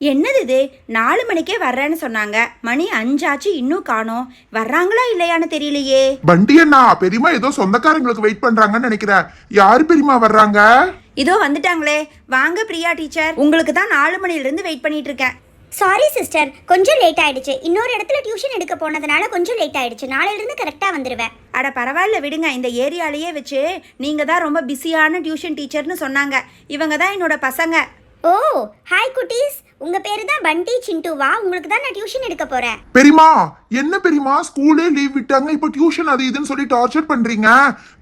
என்னது இது? நாலு மணிக்கே வர்றேன்னு சொன்னாங்க. மணி அஞ்சாச்சு இன்னும் காணோம். வர்றாங்களா இல்லையான்னு தெரியலையே. பண்டி அண்ணா பெரியமா ஏதோ சொந்தக்காரங்களுக்கு வெயிட் பண்றாங்கன்னு நினைக்கிறேன். யாரு பெரியமா வர்றாங்க? இதோ வந்துட்டாங்களே. வாங்க பிரியா டீச்சர். உங்களுக்கு தான் நாலு மணிலிருந்து வெயிட் பண்ணிட்டு இருக்கேன். சாரி சிஸ்டர் கொஞ்சம் லேட் ஆயிடுச்சு. இன்னொரு இடத்துல டியூஷன் எடுக்க போனதுனால கொஞ்சம் லேட் ஆயிடுச்சு. நாளையில இருந்து கரெக்டா வந்துருவேன். அட பரவாயில்ல விடுங்க. இந்த ஏரியாலேயே வச்சு நீங்க தான் ரொம்ப பிஸியான டியூஷன் டீச்சர்னு சொன்னாங்க. இவங்க தான் என்னோட பசங்க. ஓ ஹாய் குட்டீஸ். உங்க பேரு தான் பண்டி சிண்டுவா. உங்களுக்கு தான் நான் டியூஷன் எடுக்க போறேன். பெரியமா என்ன பெரியமா ஸ்கூலே லீவ் விட்டாங்க. இப்போ டியூஷன் அது இதுன்னு சொல்லி டார்ச்சர் பண்றீங்க.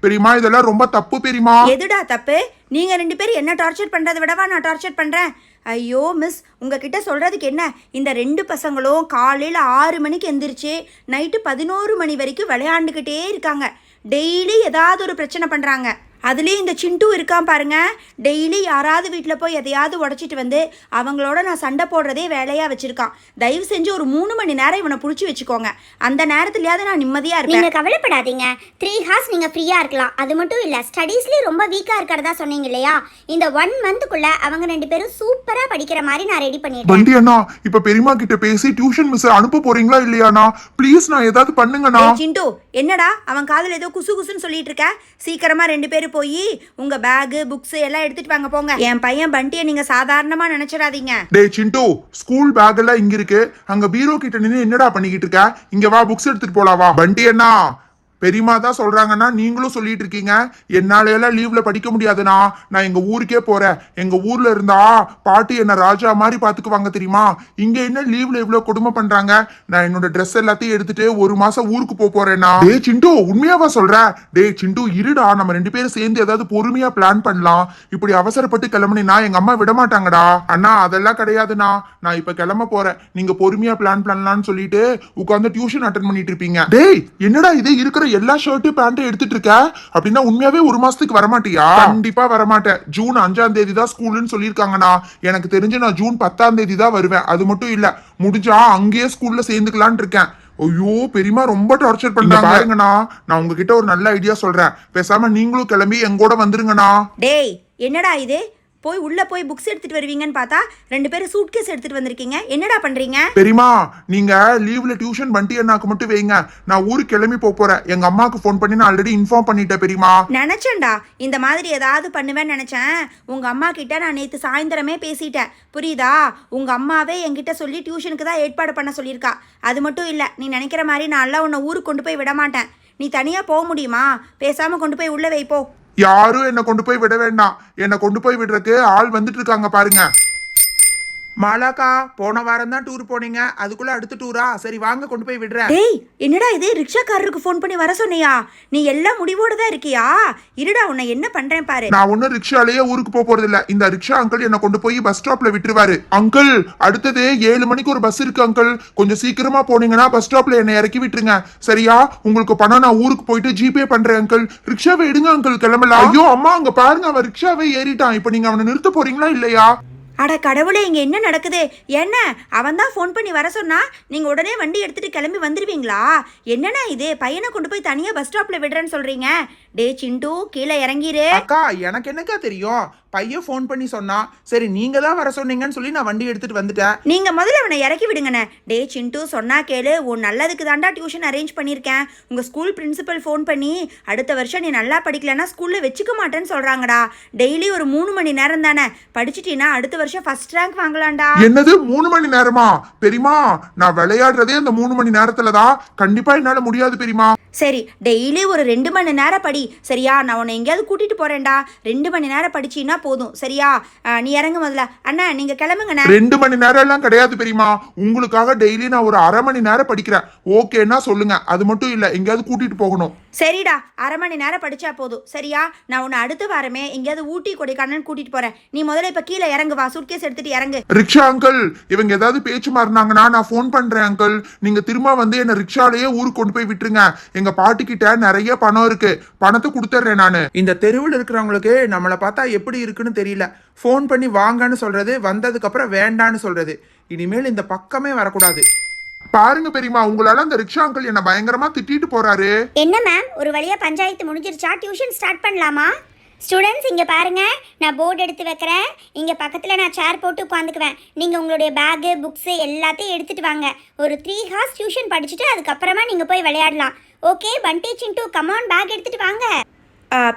பெரியமா இதெல்லாம் ரொம்ப தப்பு பெரியமா எதுடா தப்பு? நீங்க ரெண்டு பேரும் என்ன டார்ச்சர் பண்றதை விடவா நான் டார்ச்சர் பண்றேன்? ஐயோ மிஸ் உங்ககிட்ட சொல்றதுக்கு என்ன? இந்த ரெண்டு பசங்களும் காலையில ஆறு மணிக்கு எந்திரிச்சு நைட்டு பதினோரு மணி வரைக்கும் விளையாண்டுக்கிட்டே இருக்காங்க. டெய்லி ஏதாவது ஒரு பிரச்சனை பண்றாங்க. அதுலேயும் இந்த சிண்டு இருக்கான் பாருங்க. டெய்லி யாராவது வீட்டில் போய் எதையாவது உடச்சிட்டு வந்து அவங்களோட நான் சண்டை போடுறதே வேலையாக வச்சிருக்கான். தயவு செஞ்சு ஒரு மூணு மணி நேரம் இவனை பிடிச்சி வச்சுக்கோங்க. அந்த நேரத்துலயாவது நான் நிம்மதியாக இருப்பேன். நீங்க கவலைப்படாதீங்க. த்ரீ ஹார்ஸ் நீங்க ஃப்ரீயா இருக்கலாம். அது மட்டும் இல்ல ஸ்டடீஸ்லயும் ரொம்ப வீக்கா இருக்கிறதா சொன்னீங்க இல்லையா? இந்த ஒன் மந்த்துக்குள்ள அவங்க ரெண்டு பேரும் சூப்பரா படிக்கிற மாதிரி நான் ரெடி பண்ணிடுறேன். பண்டி அண்ணா இப்ப பெரியமா கிட்ட பேசி டியூஷன் மிஸ் அனுப்ப போறீங்களா இல்லையாண்ணா ப்ளீஸ் நான் ஏதாவது பண்ணுங்கண்ணா. சிண்டு என்னடா? அவன் காதுல ஏதோ குசு குசுன்னு சொல்லிட்டு இருக்க. சீக்கிரமா ரெண்டு பேரும் போய் உங்க பேகு புக்ஸ் எல்லாம் எடுத்துட்டு வாங்க போங்க. என் பையன் பண்டியை நீங்க சாதாரணமா நினைச்சிடாதீங்க. டேய் சிண்டு ஸ்கூல் பேக் எல்லாம் இங்க இருக்கு. அங்க பீரோ கிட்ட நின்னு என்னடா பண்ணிக்கிட்டு இருக்க? இங்க வா புக்ஸ் எடுத்துட்டு போலாம் வா. பண்டி அண்ணா பெரியமா தான் சொல்றாங்கன்னா நீங்களும் சொல்லிட்டு இருக்கீங்க. என்னால எல்லாம் லீவ்ல படிக்க முடியாதுண்ணா. நான் எங்க ஊருக்கே போறேன். எங்க ஊர்ல இருந்தா பாட்டி என்ன ராஜா மாதிரி பாத்துக்குவாங்க தெரியுமா? இங்க என்ன லீவ்ல இவ்வளவு கொடுமை பண்றாங்க? நான் என்னோட ட்ரெஸ் எல்லாத்தையும் எடுத்துட்டு ஒரு மாசம் ஊருக்கு போக போறேன்னா டே சிண்டு உண்மையாவா சொல்ற? டே சிண்டு இருடா. நம்ம ரெண்டு பேரும் சேர்ந்து ஏதாவது பொறுமையா பிளான் பண்ணலாம். இப்படி அவசரப்பட்டு கிளம்புனா எங்க அம்மா விட மாட்டாங்கடா. அண்ணா அதெல்லாம் கிடையாதுண்ணா. நான் இப்ப கிளம்ப போறேன். நீங்க பொறுமையா பிளான் பண்ணலாம்னு சொல்லிட்டு உட்காந்து டியூஷன் அட்டன் பண்ணிட்டு இருப்பீங்க. டேய் என்னடா இது? இருக்கிற எல்லா ஷர்ட்டு பேண்ட்டும் எடுத்துட்டு இருக்க அப்படின்னா உண்மையாவே ஒரு மாசத்துக்கு வரமாட்டியா? கண்டிப்பா வரமாட்டேன். ஜூன் அஞ்சாம் தேதி தான் ஸ்கூல்னு சொல்லியிருக்காங்கண்ணா. எனக்கு தெரிஞ்சு நான் ஜூன் பத்தாம் தேதி தான் வருவேன். அது மட்டும் இல்ல முடிஞ்சா அங்கேயே ஸ்கூல்ல சேர்ந்துக்கலாம்னு இருக்கேன். ஐயோ பெரியமா ரொம்ப டார்ச்சர் பண்றாங்க. பாருங்கண்ணா நான் உங்ககிட்ட ஒரு நல்ல ஐடியா சொல்றேன். பேசாம நீங்களும் கிளம்பி எங்கூட வந்துருங்கண்ணா. டேய் என்னடா இது? போய் உள்ள போய் புக்ஸ் எடுத்துட்டு வருவீங்கன்னு பார்த்தா ரெண்டு பேரும் சூட்கேஸ் எடுத்துட்டு வந்திருக்கீங்க. என்னடா பண்றீங்க? பெரியமா நீங்க லீவ்ல டியூஷன் பண்டி அண்ணாக்கு மட்டும் வைங்க. நான் ஊருக்கு கிளம்பி போப் போறேன். எங்க அம்மாக்கு ஃபோன் பண்ணி நான் ஆல்ரெடி இன்ஃபார்ம் பண்ணிட்டேன் பெரியமா நினச்சேன்டா. இந்த மாதிரி ஏதாவது பண்ணுவேன்னு நினச்சேன். உங்கள் அம்மா கிட்ட நான் நேற்று சாயந்தரமே பேசிட்டேன். புரியுதா? உங்கள் அம்மாவே என்கிட்ட சொல்லி டியூஷனுக்கு தான் ஏற்பாடு பண்ண சொல்லியிருக்கா. அது மட்டும் இல்லை நீ நினைக்கிற மாதிரி நான் எல்லாம் உன்னை ஊருக்கு கொண்டு போய் விட மாட்டேன் நீ தனியாக போக முடியுமா? பேசாமல் கொண்டு போய் உள்ளே வைப்போ யாரும் என்னை கொண்டு போய் விட வேண்டாம். என்னை கொண்டு போய் விடுறதுக்கு ஆள் வந்துட்டு இருக்காங்க பாருங்க. மாலாக்கா போன வாரம் தான் டூர் போனீங்க. அதுக்குள்ள அடுத்த டூரா சரி வாங்க கொண்டு போய் விடுறேன். டேய் என்னடா இது? ரிக்ஷாக்காரருக்கு ஃபோன் பண்ணி வர சொன்னியா? நீ எல்லாம் முடிவோடு தான் இருக்கியா? இருடா உன்னை என்ன பண்ணுறேன் பாரு. நான் ஒன்னும் ரிக்ஷாலேயே ஊருக்கு போக போறது இல்ல இந்த ரிக்ஷா அங்கிள் என்ன கொண்டு போய் பஸ் ஸ்டாப்ல விட்டுருவாரு. அங்கிள் அடுத்தது ஏழு மணிக்கு ஒரு பஸ் இருக்கு அங்கிள் கொஞ்சம் சீக்கிரமா போனீங்கன்னா பஸ் ஸ்டாப்ல என்னை இறக்கி விட்டுருங்க. சரியா? உங்களுக்கு பணம் நான் ஊருக்கு போயிட்டு ஜிபே பண்றேன் அங்கிள் ரிக்ஷாவை எடுங்க அங்கிள் கிளம்பலாம். ஐயோ அம்மா அங்க பாருங்க. அவன் ரிக்ஷாவே ஏறிட்டான். இப்போ நீங்க அவனை நிறுத்த போறீங்களா இல்லையா? அட கடவுளே இங்கே என்ன நடக்குது? என்ன? அவன் தான் ஃபோன் பண்ணி வர சொன்னா நீங்கள் உடனே வண்டி எடுத்துகிட்டு கிளம்பி வந்துடுவீங்களா என்னண்ணா இது? பையனை கொண்டு போய் தனியாக பஸ் ஸ்டாப்பில் விடுறேன்னு சொல்கிறீங்க டே சிண்டு கீழே இறங்கிரு. அக்கா எனக்கு என்னக்கா தெரியும்? பையன் ஃபோன் பண்ணி சொன்னா சரி நீங்க தான் வர சொன்னீங்கன்னு சொல்லி நான் வண்டி எடுத்துட்டு வந்துட்டேன். நீங்க முதல்ல அவனை இறக்கி விடுங்கண்ணே. டே சிண்டு சொன்னா கேளு. உன் நல்லதுக்கு தாண்டா டியூஷன் அரேஞ்ச் பண்ணியிருக்கேன். உங்க ஸ்கூல் பிரின்சிபல் ஃபோன் பண்ணி அடுத்த வருஷம் நீ நல்லா படிக்கலன்னா ஸ்கூல்ல வச்சுக்க மாட்டேன்னு சொல்றாங்கடா. டெய்லி ஒரு மூணு மணி நேரம் தானே. படிச்சிட்டீன்னா அடுத்த வருஷம் ஃபர்ஸ்ட் ரேங்க் வாங்கலாம்டா. என்னது? மூணு மணி நேரமா? பெரியமா நான் விளையாடுறதே அந்த மூணு மணி நேரத்துல தான் கண்டிப்பா என்னால முடியாது பெரியமா சரி டெய்லி ஒரு ரெண்டு மணி நேரம் படி. சரியா? நான் உன்னை எங்கேயாவது கூட்டிகிட்டு போகிறேன்டா ரெண்டு மணி நேரம் படிச்சின்னா போதும். சரியா? அஹ், நீ இறங்க முதல்ல. அண்ணா நீங்கள் கிளம்புங்கண்ணே. ரெண்டு மணி நேரம் எல்லாம் கிடையாது பெரியமா உங்களுக்காக டெய்லி நான் ஒரு அரை மணி நேரம் படிக்கிறேன். ஓகேன்னா சொல்லுங்க. அது மட்டும் இல்ல. எங்கேயாவது கூட்டிட்டு போகணும். சரிடா அரை மணி நேரம் படிச்சா போதும். சரியா? நான் உன்னை அடுத்த வாரமே எங்கேயாவது ஊட்டி கொடைக்கானல் கூட்டிட்டு போறேன். நீ முதல்ல இப்ப கீழே இறங்கு வா. சூட்கேஸ் எடுத்துட்டு இறங்கு. ரிக்ஷா அங்கிள் இவங்க ஏதாவது பேச்சு மாறினாங்கன்னா நான் ஃபோன் பண்றேன் அங்கிள் நீங்க திரும்ப வந்து என்ன ரிக்ஷாலேயே ஊருக்கு கொண்டு போய் விட்டுருங்க. எங்க பாட்டி கிட்ட நிறைய பணம் இருக்கு. பணத்தை கொடுத்துட்றேன் நானு. இந்த தெருவில் இருக்கிறவங்களுக்கு நம்மளை பார்த்தா எப்படி இருக்குன்னு தெரியல. ஃபோன் பண்ணி வாங்கன்னு சொல்றது வந்ததுக்கு அப்புறம் வேண்டான்னு சொல்றது. இனிமேல் இந்த பக்கமே வரக்கூடாது. பாருங்க பெரியமா உங்களால அந்த ரிக்ஷா அங்கிள் என்ன பயங்கரமா திட்டிட்டு போறாரு. என்ன மேம் ஒரு வழியா பஞ்சாயத்து முடிஞ்சிருச்சா? டியூஷன் ஸ்டார்ட் பண்ணலாமா? ஸ்டூடெண்ட்ஸ் இங்கே பாருங்க. நான் போர்டு எடுத்து வைக்கிறேன். இங்கே பக்கத்தில் நான் சேர் போட்டு உட்காந்துக்குவேன். நீங்கள் உங்களுடைய பேகு புக்ஸு எல்லாத்தையும் எடுத்துகிட்டு வாங்க. ஒரு த்ரீ ஹார்ஸ் டியூஷன் படிச்சுட்டு அதுக்கப்புறமா நீங்கள் போய் விளையாடலாம். Okay fun teaching to come on bag எடுத்துகிட்டு வாங்க.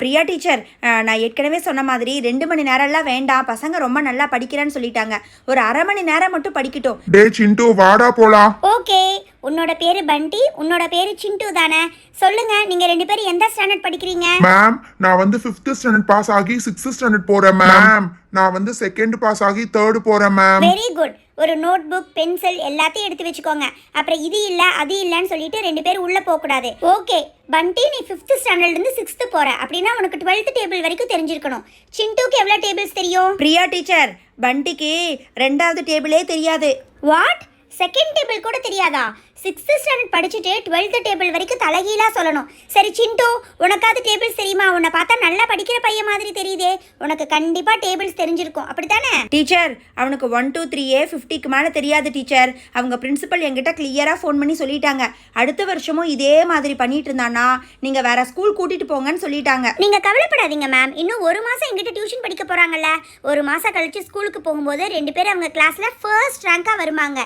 பிரியா டீச்சர் நான் ஏற்கனவே சொன்ன மாதிரி ரெண்டு மணி நேரம்லாம் வேண்டாம். பசங்க ரொம்ப நல்லா படிக்கிறேன்னு சொல்லிட்டாங்க. ஒரு அரை மணி நேரம் மட்டும் படிக்கட்டும். டே சிண்டு வாடா போலாம் ஓகே. உன்னோட பேரு பண்டி உன்னோட பேரு சிண்டு தானே. சொல்லுங்க நீங்க ரெண்டு பேரும் எந்த ஸ்டாண்டர்ட் படிக்கிறீங்க? மேம் நான் வந்து ஃபிஃப்த் ஸ்டாண்டர்ட் பாஸ் ஆகி சிக்ஸ்த் ஸ்டாண்டர்ட் போறேன் மேம் நான் வந்து செகண்ட் பாஸ் ஆகி தேர்ட் போறேன் மேம் வெரி குட் ஒரு நோட் புக் பென்சில் எல்லாத்தையும் எடுத்து வச்சுக்கோங்க. அப்புறம் இது இல்ல அது இல்லைன்னு சொல்லிட்டு ரெண்டு பேரும் உள்ள போக கூடாது. ஓகே பண்டி நீ ஃபிஃப்த் ஸ்டாண்டர்ட்ல இருந்து சிக்ஸ்த் போற. அப்படின்னா உனக்கு டுவெல்த் டேபிள் வரைக்கும் தெரிஞ்சிருக்கணும். சிண்டுக்கு எவ்வளவு டேபிள்ஸ் தெரியும்? பிரியா டீச்சர் பண்டிக்கு ரெண்டாவது டேபிளே தெரியாது. வாட் செகண்ட் டேபிள் கூட தெரியாதா? சிக்ஸ்த் ஸ்டாண்டர்ட் படிச்சுட்டு டுவெல்த் டேபிள் வரைக்கும் தலைகீழா சொல்லணும். சரி சிண்டு உனக்காவது டேபிள்ஸ் தெரியுமா? உன்னை பார்த்தா நல்லா படிக்கிற பையன் மாதிரி தெரியுதே. உனக்கு கண்டிப்பா டேபிள்ஸ் தெரிஞ்சிருக்கும். அப்படித்தானே? டீச்சர் அவனுக்கு ஒன் டூ த்ரீயே ஃபிஃப்டிக்கு மேலே தெரியாது டீச்சர் அவங்க பிரின்சிபல் என்கிட்ட கிளியராக ஃபோன் பண்ணி சொல்லிட்டாங்க. அடுத்த வருஷமும் இதே மாதிரி பண்ணிட்டு இருந்தானா நீங்கள் வேற ஸ்கூல் கூட்டிட்டு போங்கன்னு சொல்லிட்டாங்க. நீங்க கவலைப்படாதீங்க மேம் இன்னும் ஒரு மாசம் எங்கிட்ட டியூஷன் படிக்க போறாங்கல்ல. ஒரு மாசம் கழிச்சு ஸ்கூலுக்கு போகும்போது ரெண்டு பேரும் அவங்க கிளாஸ்ல ஃபர்ஸ்ட் ரேங்கா வருவாங்க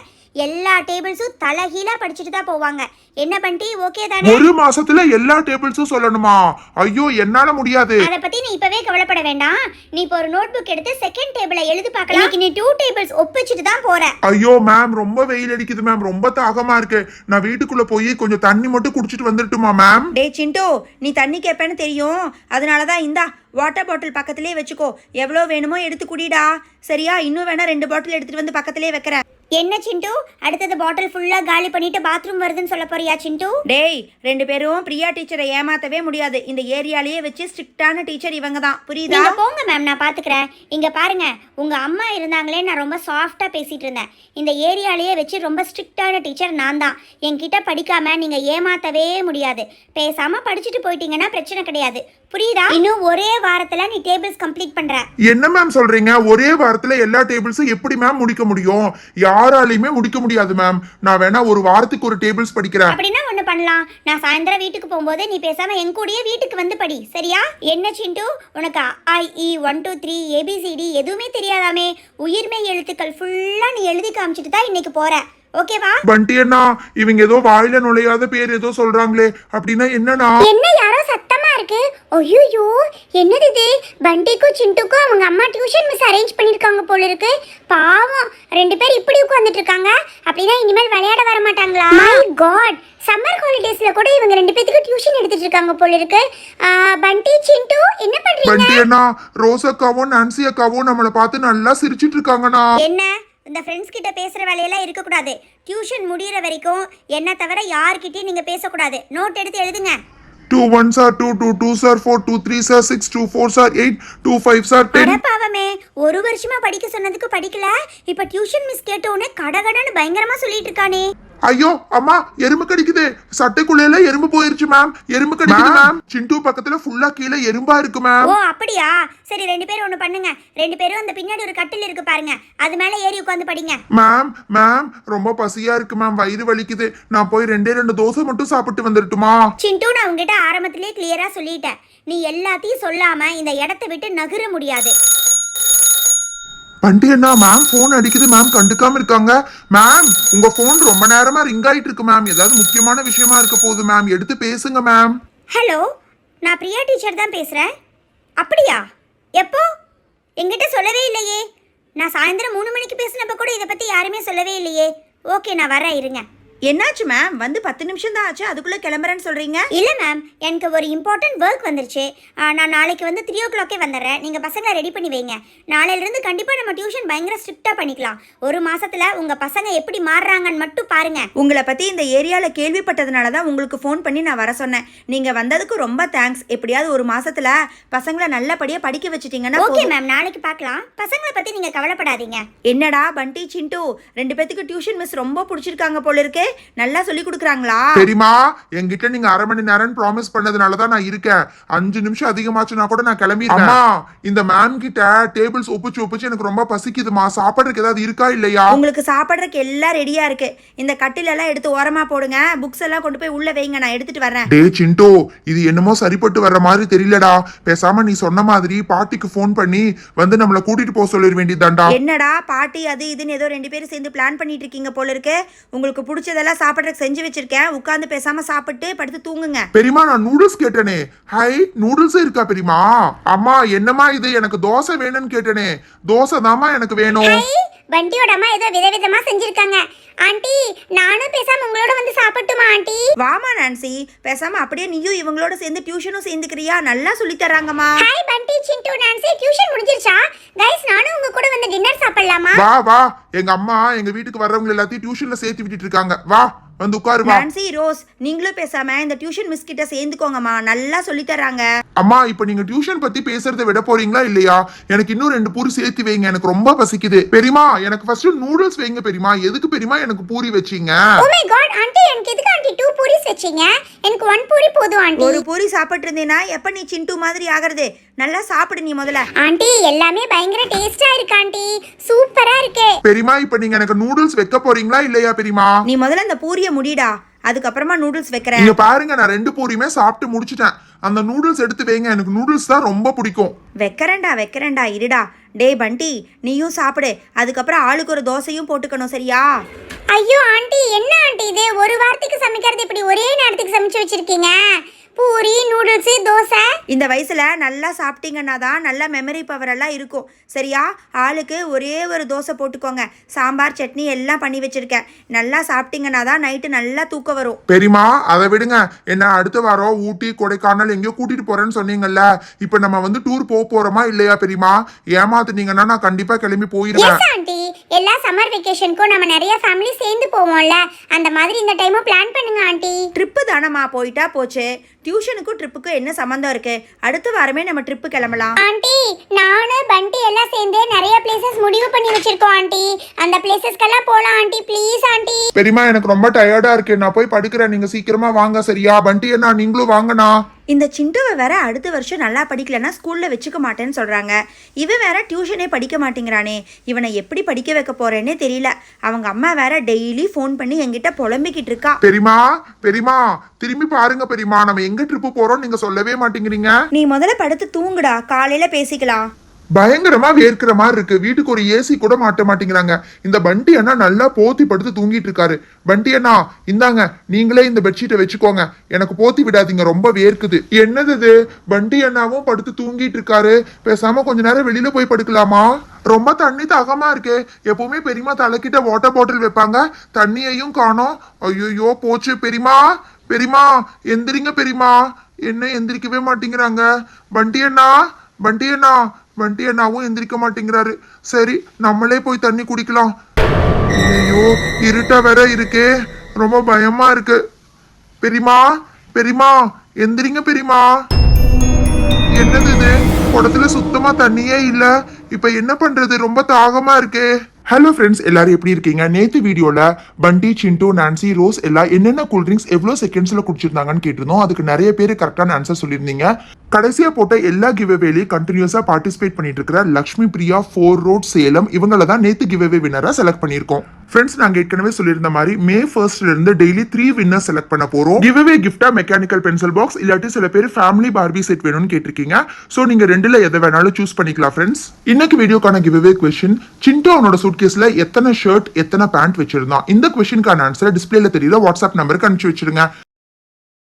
எல்லா டேபிள்ஸும் தலைகீழா படிச்சுட்டு தான் போவாங்க. என்ன பண்ணிட்டு ஓகே தானே? ஒரு மாசத்துல எல்லா டேபிள்ஸும் சொல்லணுமா? ஐயோ என்னால முடியாது. அத பத்தி நீ இப்பவே கவலைப்பட வேண்டாம். நீ இப்போ ஒரு நோட் புக் எடுத்து செகண்ட் டேபிளை எழுதி பார்க்கலாம். இன்னைக்கு நீ டூ டேபிள்ஸ் ஒப்பிச்சுட்டு தான் போற. ஐயோ மேம் ரொம்ப வெயில் அடிக்குது மேம் ரொம்ப தாகமா இருக்கு. நான் வீட்டுக்குள்ள போய் கொஞ்சம் தண்ணி மட்டும் குடிச்சிட்டு வந்துட்டுமா மேம் டே சிண்டு. நீ தண்ணி கேட்பேன்னு தெரியும். அதனால தான் இந்தா வாட்டர் பாட்டில் பக்கத்துலேயே வச்சுக்கோ. எவ்வளோ வேணுமோ எடுத்து குடிடா. சரியா? இன்னும் வேணா ரெண்டு பாட்டில் எடுத்துட்டு வந்து பக்கத்துலேயே வைக்கிறேன். என்ன சிண்டு? அடுத்தது பாட்டில் ஃபுல்லா காலி பண்ணிட்டு பாத்ரூம் வருதுன்னு சொல்ல போறியா சிண்டு? டேய் ரெண்டு பேரும் பிரியா டீச்சரை ஏமாத்தவே முடியாது. இந்த ஏரியாலேயே வச்சு ஸ்ட்ரிக்டான டீச்சர் இவங்க தான். புரியுதா? நீங்க போங்க மேம் நான் பாத்துக்கிறேன். இங்க பாருங்க உங்க அம்மா இருந்தாங்களே நான் ரொம்ப சாஃப்டா பேசிட்டு இருந்தேன். இந்த ஏரியாலயே வச்சு ரொம்ப ஸ்ட்ரிக்டான டீச்சர் நான் தான். என்கிட்ட படிக்காம நீங்க ஏமாத்தவே முடியாது. பேசாம படிச்சுட்டு போயிட்டீங்கன்னா பிரச்சனை கிடையாது. புரியுதா? இன்னும் ஒரே வாரத்துல நீ டேபிள்ஸ் கம்ப்ளீட் பண்ற. என்ன மேம் சொல்றீங்க? ஒரே வாரத்துல எல்லா டேபிள்ஸும் எப்படி மேம் முடிக்க முடியும்? யாராலையுமே முடிக்க முடியாது மேம் நான் வேணா ஒரு வாரத்துக்கு ஒரு டேபிள்ஸ் படிக்கிறேன். அப்படின்னா ஒண்ணு பண்ணலாம். நான் சாயந்தரம் வீட்டுக்கு போகும்போது நீ பேசாம என் கூடயே வீட்டுக்கு வந்து படி சரியா? என்ன சிண்டு? உனக்கு ஐ இ ஒன் டூ த்ரீ ஏபிசிடி எதுவுமே தெரியாதாமே? உயிர்மெய் எழுத்துக்கள் ஃபுல்லா நீ எழுதி காமிச்சிட்டு தான் இன்னைக்கு போற. ஓகேவா? பண்டி அண்ணா இவங்க ஏதோ வாயில நுழையாத பேர் ஏதோ சொல்றாங்களே அப்படின்னா என்னன்னா என்ன யாரோ சத்தமா இருக்கு? ஐயோ என்னது இது? பண்டிக்கும் சிண்டுக்கும் அவங்க அம்மா டியூஷன் மிஸ் அரேஞ்ச் பண்ணிருக்காங்க போல இருக்கு. பாவம் ரெண்டு பேர் இப்படி உட்கார்ந்துட்டு இருக்காங்க. அப்படின்னா இனிமேல் விளையாட வர மாட்டாங்களா? மை காட் சம்மர் ஹாலிடேஸ்ல கூட இவங்க ரெண்டு பேத்துக்கு டியூஷன் எடுத்துட்டு இருக்காங்க போல இருக்கு. பண்டி சிண்டு என்ன பண்றீங்க? பண்டி அண்ணா ரோஸ் அக்காவும் நான்சி அக்காவும் நம்மளை பார்த்து நல்லா சிரிச்சிட்டு இருக்காங்கண்ணா. என்ன? இந்த ஃப்ரெண்ட்ஸ் கிட்ட பேசுற வேலையெல்லாம் இருக்கக்கூடாது. டியூஷன் முடியிற வரைக்கும் என்ன தவிர யார்கிட்டயும் நீங்க பேசக்கூடாது. நோட் எடுத்து எழுதுங்க. Two one za two two two za four two three za six two four za eight two five za ten அடப்பாவமே ஒரு வருஷமா படிக்க சொன்னதுக்கு படிக்கல? இப்ப டியூஷன் மிஸ் கேட்ட உடனே கடகடன்னு பயங்கரமா சொல்லிட்டு இருக்கானே. ஐயோ அம்மா எறும்பு கடிக்குது. சட்டைக்குள்ளேல எறும்பு போயிருச்சு மேம் எறும்பு கடிக்குது மேம் சிண்டு பக்கத்துல ஃபுல்லா கீழே எறும்பா இருக்கு மேம் ஓ அப்படியா? சரி ரெண்டு பேரும் ஒண்ணு பண்ணுங்க. ரெண்டு பேரும் அந்த பின்னாடி ஒரு கட்டில் இருக்கு பாருங்க. அது மேல ஏறி உட்காந்து படிங்க. மேம் மேம் ரொம்ப பசியா இருக்கு மேம் வயிறு வலிக்குது. நான் போய் ரெண்டே ரெண்டு தோசை மட்டும் சாப்பிட்டு வந்துடட்டுமா? சிண்டு நான் உங்ககிட்ட ஆரம்பத்திலே கிளியரா சொல்லிட்டேன். நீ எல்லாத்தையும் சொல்லாம இந்த இடத்தை விட்டு நகர முடியாது. பண்டி மேம் ஃபோன் அடிக்குது. மேம் கண்டுக்காம இருக்காங்க. மேம் உங்க ஃபோன் ரொம்ப நேரமா ரிங் ஆயிட்டு இருக்கு மேம் ஏதாவது முக்கியமான விஷயமா இருக்க போகுது மேம் எடுத்து பேசுங்க மேம் ஹலோ நான் பிரியா டீச்சர் தான் பேசுகிறேன் அப்படியா? எப்போ? என்கிட்ட சொல்லவே இல்லையே. நான் சாயந்தரம் மூணு மணிக்கு பேசினப்ப கூட இதை பற்றி யாருமே சொல்லவே இல்லையே. ஓகே நான் வரேன் இருங்க. என்னாச்சு மேம் வந்து பத்து நிமிஷம் தான் ஆச்சு அதுக்குள்ளே கிளம்புறேன்னு சொல்கிறீங்க இல்லை மேம் எனக்கு ஒரு இம்பார்ட்டன்ட் ஒர்க் வந்துருச்சு. நான் நாளைக்கு வந்து த்ரீ ஓ கிளாக்கே வந்துடுறேன். நீங்கள் பசங்களை ரெடி பண்ணி வைங்க. நாளையிலேருந்து கண்டிப்பாக நம்ம டியூஷன் பயங்கர ஸ்ட்ரிக்டாக பண்ணிக்கலாம். ஒரு மாசத்துல உங்கள் பசங்க எப்படி மாறுறாங்கன்னு மட்டும் பாருங்க. உங்களை பற்றி இந்த ஏரியாவில் கேள்விப்பட்டதுனால தான் உங்களுக்கு ஃபோன் பண்ணி நான் வர சொன்னேன். நீங்கள் வந்ததுக்கு ரொம்ப தேங்க்ஸ் எப்படியாவது ஒரு மாசத்துல பசங்களை நல்லபடியாக படிக்க வச்சிட்டீங்கன்னா ஓகே. மேம் நாளைக்கு பார்க்கலாம். பசங்களை பற்றி நீங்கள் கவலைப்படாதீங்க. என்னடா பண்டி சிண்டு? ரெண்டு பேத்துக்கு டியூஷன் மிஸ் ரொம்ப பிடிச்சிருக்காங்க போல இருக்கு. நல்லா சொல்லி கொடுக்குறாங்களா? பெரியமா என்கிட்ட நீங்க அரை மணி நேரம் ப்ராமிஸ் பண்ணதுனால தான் நான் இருக்கேன். அஞ்சு நிமிஷம் அதிகமாச்சுன்னா கூட நான் கிளம்பி அம்மா. இந்த மேம் கிட்ட டேபிள்ஸ் ஒப்பிச்சு ஒப்பிச்சு எனக்கு ரொம்ப பசிக்குதுமா. சாப்பிட்றதுக்கு ஏதாவது இருக்கா இல்லையா? உங்களுக்கு சாப்பிட்றதுக்கு எல்லாம் ரெடியா இருக்கு. இந்த கட்டில் எல்லாம் எடுத்து ஓரமா போடுங்க. புக்ஸ் எல்லாம் கொண்டு போய் உள்ள வைங்க. நான் எடுத்துட்டு வரேன் டே சிண்டோ. இது என்னமோ சரிப்பட்டு வர்ற மாதிரி தெரியலடா. பேசாம நீ சொன்ன மாதிரி பாட்டிக்கு ஃபோன் பண்ணி வந்து நம்மள கூட்டிட்டு போக சொல்லிட வேண்டியதாண்டா என்னடா பாட்டி அது இதுன்னு ஏதோ ரெண்டு பேரும் சேர்ந்து பிளான் பண்ணிட்டு இருக்கீங்க போல இருக்கு. உங்களுக்கு பிடிச்சதெல்லாம் சாப்பிட்றதுக்கு செஞ்சு வச்சிருக்கேன். உட்காந்து பேசாம சாப்பிட்டு படுத்து தூங்குங்க. பெரியமா நான் நூடுல்ஸ் கேட்டனே. ஹை நூடுல்ஸ் இருக்கா பெரியமா? அம்மா என்னம்மா இது? எனக்கு தோசை வேணும்னு கேட்டனே. தோசை தாம்மா எனக்கு வேணும். ஐ, பண்டியோட அம்மா ஏதோ விதவிதமா செஞ்சிருக்காங்க. ஆண்டி நானும் பேசாம உங்களோட வந்து சாப்பிட்டுமா ஆண்டி? வாமா நான்சி. பேசாம அப்படியே நீயும் இவங்களோட சேர்ந்து டியூஷனும் சேர்ந்துக்கிறியா? நல்லா சொல்லி தராங்கம்மா hi Bunty Sindu Nancy. Tuition முடிஞ்சிருச்சா? கைஸ் நானும் உங்க கூட வந்து டின்னர் சாப்பிடலாமா? வா வா. எங்க அம்மா எங்க வீட்டுக்கு வர்றவங்க எல்லாத்தையும் டியூஷன்ல சேர்த்து விட்டுட்டு இருக்காங்க. வா வந்து உட்காரு வா நான்சி ரோஸ் நீங்களும் பேசாம இந்த டியூஷன் மிஸ் கிட்ட சேர்ந்துக்கோங்கம்மா. நல்லா சொல்லி தராங்க அம்மா இப்ப நீங்க டியூஷன் பத்தி பேசுறதை விட போறீங்களா இல்லையா? எனக்கு இன்னும் ரெண்டு பூரி சேர்த்து வைங்க. எனக்கு ரொம்ப பசிக்குது. பெரியமா எனக்கு ஃபர்ஸ்ட் நூடுல்ஸ் வைங்க பெரியமா எதுக்கு பெரியமா எனக்கு பூரி வச்சீங்க? ஓ மை காட் ஆண்டி எனக்கு எதுக்கு ஆண்டி டூ பூரிஸ் வச்சீங்க? எனக்கு ஒன் பூரி போதும் ஆண்டி ஒரு பூரி சாப்பிட்டு இருந்தேனா எப்ப நீ சிண்டு மாதிரி ஆகிறது? நல்லா சாப்பிடு நீ முதல்ல. ஆண்டி எல்லாமே பயங்கர டேஸ்டா இருக்கு ஆண்டி சூப்பரா இருக்கு. பெரியமா இப்ப நீங்க எனக்கு நூடுல்ஸ் வைக்க போறீங்களா இல்லையா பெரியமா நீ முதல்ல இந்த பூரியை முடிடா அதுக்கப்புறமா நூடுல்ஸ் வைக்கிறேன். இங்க பாருங்க நான் ரெண்டு பூரியுமே சாப்பிட்டு முடிச்சிட்டேன். அந்த நூடுல்ஸ் எடுத்து வைங்க எனக்கு நூடுல்ஸ் தான் ரொம்ப பிடிக்கும். வைக்கிறேன்டா வைக்கிறேன்டா இருடா. டேய் பண்டி நீயும் சாப்பிடு. அதுக்கப்புறம் ஆளுக்கு ஒரு தோசையும் போட்டுக்கணும் சரியா? ஐயோ ஆண்டி என்ன ஆண்டி இது? ஒரு வாரத்துக்கு சமைக்கிறது இப்படி ஒரே நேரத்துக்கு சமைச்சு வச்சிருக்கீங்க? பூரி நூடுல்ஸ் தோசை. இந்த வயசுல நல்லா சாப்பிட்டீங்கன்னா தான் நல்ல மெமரி பவர் எல்லாம் இருக்கும். சரியா? ஆளுக்கு ஒரே ஒரு தோசை போட்டுக்கோங்க. சாம்பார் சட்னி எல்லாம் பண்ணி வச்சிருக்கேன். நல்லா சாப்பிட்டீங்கன்னா தான் நைட்டு நல்லா தூக்கம் வரும். பெரியமா அதை விடுங்க. என்ன அடுத்த வாரம் ஊட்டி கொடைக்கானல் எங்கேயோ கூட்டிட்டு போறேன்னு சொன்னீங்கல்ல. இப்ப நம்ம வந்து டூர் போக போறோமா இல்லையா பெரியமா ஏமாத்துனீங்கன்னா நான் கண்டிப்பா கிளம்பி போயிருவேன். ஆண்டி. எல்லா சம்மர் வெக்கேஷனுக்கும் நம்ம நிறைய ஃபேமிலி சேர்ந்து போவோம்ல. அந்த மாதிரி இந்த டைமும் பிளான் பண்ணுங்க ஆண்டி. ட்ரிப்பு தானம்மா போயிட்டா போச்சு. டியூஷனுக்கும் ட்ரிப்புக்கும் என்ன சம்மந்தம் இருக்கு? அடுத்த வாரமே நம்ம ட்ரிப்பு கிளம்பலாம். ஆண்டி நானு பண்டி எல்லாம் சேர்ந்து நிறைய பிளேசஸ் முடிவு பண்ணி வச்சிருக்கோம் ஆண்டி. அந்த பிளேசஸ்க்கெல்லாம் போலாம் ஆண்டி. Please aunty. பெரியமா எனக்கு ரொம்ப டயர்டா இருக்கு. நான் போய் படுக்கிறேன். நீங்க சீக்கிரமா வாங்க சரியா? பண்டி அண்ணா நீங்களும் வாங்கண்ணா. இந்த சிண்டுவை வேற அடுத்த வருஷம் நல்லா படிக்கலன்னா ஸ்கூல்ல வச்சுக்க மாட்டேன்னு சொல்றாங்க. இவன் வேற டியூஷனே படிக்க மாட்டேங்கிறானே. இவனை எப்படி படிக்க வைக்க போறேன்னே தெரியல. அவங்க அம்மா வேற டெய்லி ஃபோன் பண்ணி என்கிட்ட புலம்பிக்கிட்டு இருக்கா. பெரியமா பெரியமா திரும்பி பாருங்க பெரியமா. நம்ம எங்க ட்ரிப்பு போறோம் நீங்க சொல்லவே மாட்டேங்கிறீங்க. நீ முதல்ல படுத்து தூங்குடா. காலையில பேசிக்கலாம். பயங்கரமா வேர்க்கிற மாதிரி இருக்கு. வீட்டுக்கு ஒரு ஏசி கூட மாட்ட மாட்டேங்கிறாங்க. இந்த பண்டி அண்ணா நல்லா போத்தி படுத்து தூங்கிட்டு இருக்காரு. பண்டி அண்ணா இந்தாங்க நீங்களே இந்த பெட்ஷீட்டை வச்சுக்கோங்க. எனக்கு போத்தி விடாதீங்க ரொம்ப வேர்க்குது. என்னது இது? பண்டி அண்ணாவும் படுத்து தூங்கிட்டு இருக்காரு. பேசாம கொஞ்ச நேரம் வெளியில போய் படுக்கலாமா? ரொம்ப தண்ணி தாகமா இருக்கு. எப்பவுமே பெரியமா தலைக்கிட்ட வாட்டர் பாட்டில் வைப்பாங்க. தண்ணியையும் காணோம். ஐயோ போச்சு பெரியமா பெரியமா எந்திரிங்க பெரியமா என்ன எந்திரிக்கவே மாட்டேங்கிறாங்க. பண்டி அண்ணா பண்டி அண்ணா. வண்டி அண்ணாவும் எந்திரிக்க மாட்டேங்கிறாரு. சரி நம்மளே போய் தண்ணி குடிக்கலாம். ஐயோ இருட்டா வேற இருக்கே. ரொம்ப பயமா இருக்கு. பெரியமா பெரியமா எந்திரிங்க பெரியமா என்னது இது? குடத்துல சுத்தமா தண்ணியே இல்ல. இப்ப என்ன பண்றது? ரொம்ப தாகமா இருக்கே. ஹலோ ஃப்ரெண்ட்ஸ் எல்லாரும் எப்படி இருக்கீங்க? நேத்து வீடியோல பண்டி சிண்டு நான்சி ரோஸ் எல்லாம் என்னென்ன கூல் ட்ரிங்க்ஸ் எவ்வளவு செகண்ட்ஸ்ல குடிச்சிருந்தாங்கன்னு கேட்டிருந்தோம். அதுக்கு நிறைய பேர் கரெக்டான ஆன்சர் சொல்லியிருந்தீங்க. கடைசியா போட்ட எல்லா கிவ்அவேலையும் கண்டினியூஸா பார்ட்டிசிபேட் பண்ணிட்டு இருக்கிற லக்ஷ்மி பிரியா ஃபோர் ரோட் சேலம் இவங்கள தான் நேத்து கிவ்அவே வினரா செலக்ட் பண்ணியிருக்கோம். ஃப்ரெண்ட்ஸ் நாங்க ஏற்கனவே சொல்லியிருந்த மாதிரி மே ஃபர்ஸ்ட்ல இருந்து டெய்லி த்ரீ வின்னர் செலக்ட் பண்ண போறோம். கிவ்அவே கிஃப்டா மெக்கானிக்கல் பென்சில் பாக்ஸ் இல்லாட்டி சில பேர் ஃபேமிலி பார்பி செட் வேணும்னு கேட்டிருக்கீங்க. சோ நீங்க ரெண்டுல எதை வேணாலும் சூஸ் பண்ணிக்கலாம் ஃப்ரெண்ட்ஸ் இன்னைக்கு வீடியோக்கான கிவ்அவே கொஸ்டின் சிண்டோ அவனோட சூட்கேஸ்ல எத்தனை ஷர்ட் எத்தனை பேண்ட் வச்சிருந்தான் இந்த கொஸ்டினுக்கான ஆன்சர் டிஸ்பிளேல தெரியுற வாட்ஸ்அப் நம்பருக்கு அனுப்பிச்சு வச்சிருங்க.